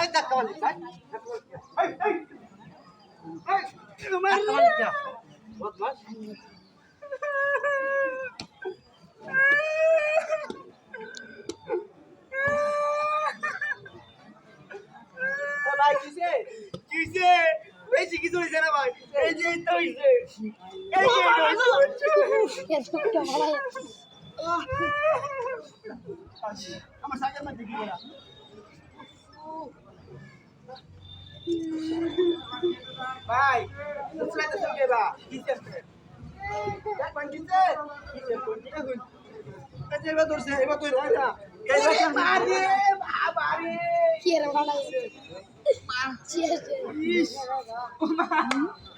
এই ধাক্কা মারলি, এই, ধাক্কা মারলি। ধাক্কা মারলি কে? বদমাশ। ও ভাই, কিসে? কিসে? বেশি কিছু হয়েছে না ভাই এই যে এই তো হয়েছে এই যে এই তো হয়েছে। আমার সাইকেল মধ্যে কি করা ভাই বুঝলাই তো সঙ্গে বা কিসে এক পয়েন্ট কিসে কিসে কিসে গুণ এই যে এবার ধরছে এবার তুই রয় না এই যে মারে বাবা রে ইস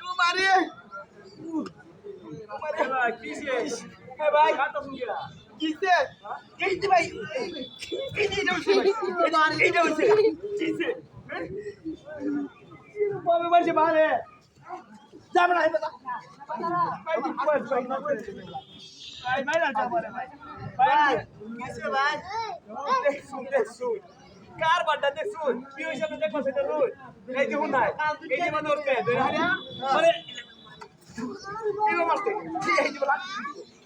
ও মারে ও মারে ভাই কিসে এ ভাই খাতা সঙ্গে কিসে কিসে ভাই কিসে যাচ্ছে ভাই এই যাচ্ছে কিসে বাবা মারছে মারে যাবে না এবার ভাই তুই কই ভাই ভাই ভাই না যাবে ভাই ভাই কিসে ভাই দেখছুন দেখছুন কার বাড্ডা দেখছুন কি হইছে আপনি দেখো সেটা রোজ এই যে হুন নাই এই যে মানে ওরকে মানে এই মারতে এই যে বলা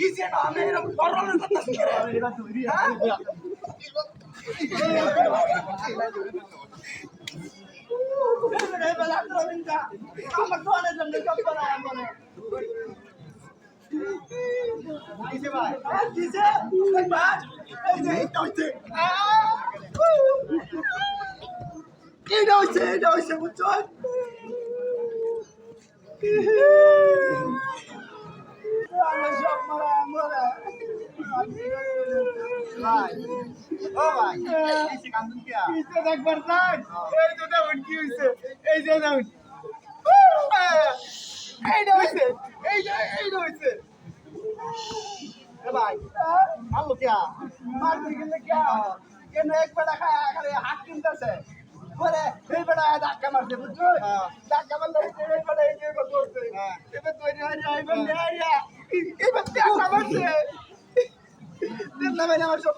আমার তো ধরছে ধরিয়া তুই বাটা এবারে উঠে চল ভাই ভাই কিসে না, আমি এরকম করোনা হ্যাঁ আমার দোয়ানের জন্য সব করা মনে কিসে ভাই কিসে ভাই এই যে এটা হচ্ছে এটা হচ্ছে এটা হচ্ছে বুঝছ আমরা সব মারা মারা ভাই ও ভাই কিসে কান্দুন কিয়া কিসে দেখবার কি হইছে এই যে দেখুন এইটা হইছে এই যে এইটা হইছে ভাই আলো কিয়া মারতে গেলে এক বেটা খায় খালি হাত কিনতেছে পরে এই বেটা ধাক্কা মারছে বুঝছ ধাক্কা মারলে এই যে এই যে করছে এবার তৈরি হয়ে যায় এবার এবার ধাক্কা মারছে আমার সব